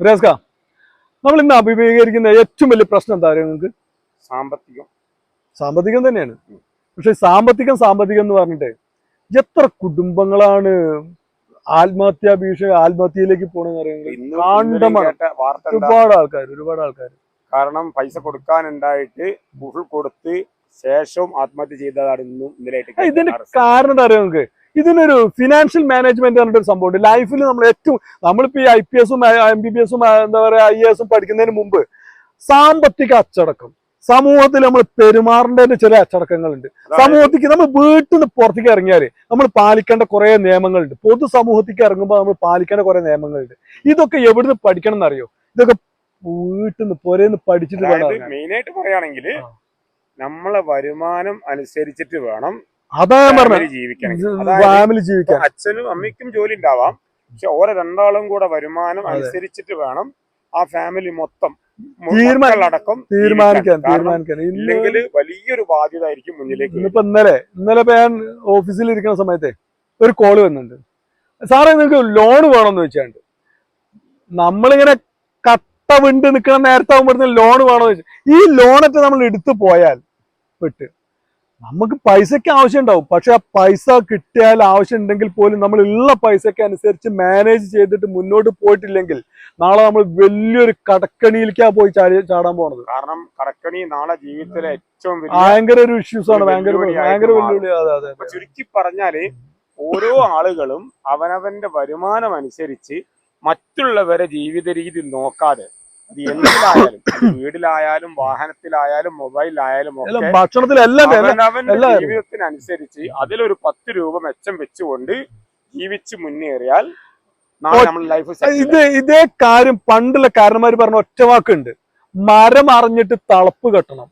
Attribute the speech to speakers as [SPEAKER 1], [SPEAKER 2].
[SPEAKER 1] റിയാസ്ക നമ്മൾ ഇന്ന് അഭിമുഖീകരിക്കുന്ന ഏറ്റവും വലിയ പ്രശ്നം എന്താ പറയുക നിങ്ങൾക്ക്?
[SPEAKER 2] സാമ്പത്തികം.
[SPEAKER 1] സാമ്പത്തികം തന്നെയാണ്. പക്ഷെ സാമ്പത്തികം സാമ്പത്തികം എന്ന് പറഞ്ഞിട്ട് എത്ര കുടുംബങ്ങളാണ് ആത്മഹത്യാ ഭീഷണി ആത്മഹത്യയിലേക്ക് പോണെന്ന്
[SPEAKER 2] പറയുന്നത്?
[SPEAKER 1] ഒരുപാട് ആൾക്കാർ ഒരുപാട് ആൾക്കാർ
[SPEAKER 2] കാരണം പൈസ കൊടുക്കാനുണ്ടായിട്ട് കൊടുത്ത് ശേഷവും ആത്മഹത്യ ചെയ്തതാണ് ഇന്നും
[SPEAKER 1] ഇതിന്റെ കാരണം എന്താ അറിയാം നിങ്ങൾക്ക്? ഇതിനൊരു ഫിനാൻഷ്യൽ മാനേജ്മെന്റ് പറഞ്ഞിട്ടൊരു സംഭവമുണ്ട് ലൈഫിൽ നമ്മൾ ഏറ്റവും നമ്മളിപ്പോ ഈ ഐ പി എസും എം ബി ബി എസും എന്താ പറയാ ഐ എസും പഠിക്കുന്നതിന് മുമ്പ് സാമ്പത്തിക അച്ചടക്കം. സമൂഹത്തിൽ നമ്മൾ പെരുമാറേണ്ടതിന്റെ ചില അച്ചടക്കങ്ങളുണ്ട്. സമൂഹത്തിക്ക് നമ്മൾ വീട്ടിൽ നിന്ന് പുറത്തേക്ക് ഇറങ്ങിയാൽ നമ്മൾ പാലിക്കേണ്ട കുറെ നിയമങ്ങളുണ്ട്. പൊതു സമൂഹത്തിക്ക് ഇറങ്ങുമ്പോൾ നമ്മൾ പാലിക്കേണ്ട കുറെ നിയമങ്ങളുണ്ട്. ഇതൊക്കെ എവിടുന്ന് പഠിക്കണം എന്നറിയോ? ഇതൊക്കെ വീട്ടിൽ നിന്ന് പുരന്ന് പഠിച്ചിട്ട്
[SPEAKER 2] ആയിട്ട് പറയുകയാണെങ്കിൽ നമ്മളെ വരുമാനം അനുസരിച്ചിട്ട് വേണം
[SPEAKER 1] അതാ പറഞ്ഞത് ഫാമിലി ജീവിക്കാൻ.
[SPEAKER 2] അച്ഛനും അമ്മയ്ക്കും ജോലി ഉണ്ടാവാം. പക്ഷെ ഓരോ രണ്ടാളും കൂടെ വരുമാനം. അനുസരിച്ചിട്ട് വേണം ആ ഫാമിലി മൊത്തം തീരുമാനങ്ങളടക്കം
[SPEAKER 1] തീരുമാനിക്കാൻ. തീരുമാനിക്കാൻ.
[SPEAKER 2] ഇല്ലെങ്കിൽ വലിയൊരു ബാധ്യത ആയിരിക്കും മുന്നിലേക്ക്.
[SPEAKER 1] ഇന്നിപ്പോ ഇന്നലെ ഇന്നലെ ഇപ്പൊ ഞാൻ ഓഫീസിൽ ഇരിക്കുന്ന സമയത്തെ ഒരു കോൾ വന്നിട്ടുണ്ട്. സാറേ നിങ്ങൾക്ക് ലോൺ വേണമെന്ന് വെച്ചാണ്ട് നമ്മളിങ്ങനെ കട്ട വിണ്ട് നിൽക്കുന്ന നേരത്തെ ആകുമ്പോഴത്തേക്കും ലോൺ വേണമെന്ന് വെച്ചാൽ ഈ ലോണൊക്കെ നമ്മൾ എടുത്തു പോയാൽ പെട്ട്. നമുക്ക് പൈസക്ക് ആവശ്യം ഉണ്ടാവും പക്ഷെ ആ പൈസ കിട്ടിയാൽ ആവശ്യം ഉണ്ടെങ്കിൽ പോലും നമ്മൾ ഉള്ള പൈസക്ക് അനുസരിച്ച് മാനേജ് ചെയ്തിട്ട് മുന്നോട്ട് പോയിട്ടില്ലെങ്കിൽ നാളെ നമ്മൾ വലിയൊരു കടക്കണിയിലേക്കാ പോയി ചാടി ചാടാൻ പോണത്.
[SPEAKER 2] കാരണം കടക്കണി നാളെ ജീവിതത്തിലെ ഏറ്റവും
[SPEAKER 1] ഭയങ്കര ഒരു ഇഷ്യൂസ് ആണ്. ഭയങ്കര ഭയങ്കര വെല്ലുവിളി. അതെ അതെ
[SPEAKER 2] ചുരുക്കി പറഞ്ഞാൽ ഓരോ ആളുകളും അവനവന്റെ വരുമാനം അനുസരിച്ച് മറ്റുള്ളവരെ ജീവിത രീതി നോക്കാതെ അത് എന്തിലായാലും വീടിലായാലും വാഹനത്തിലായാലും മൊബൈലിലായാലും ഒക്കെ
[SPEAKER 1] ഭക്ഷണത്തിലെല്ലാം.
[SPEAKER 2] ജീവിതത്തിനനുസരിച്ച് അതിലൊരു പത്ത് രൂപ മെച്ചം വെച്ചുകൊണ്ട് ജീവിച്ച് മുന്നേറിയാൽ
[SPEAKER 1] ഇത് ഇതേ കാര്യം പണ്ടുള്ള കാരണമാര് പറഞ്ഞ ഒറ്റ വാക്കുണ്ട് മരം അറിഞ്ഞിട്ട് തളപ്പ് കെട്ടണം.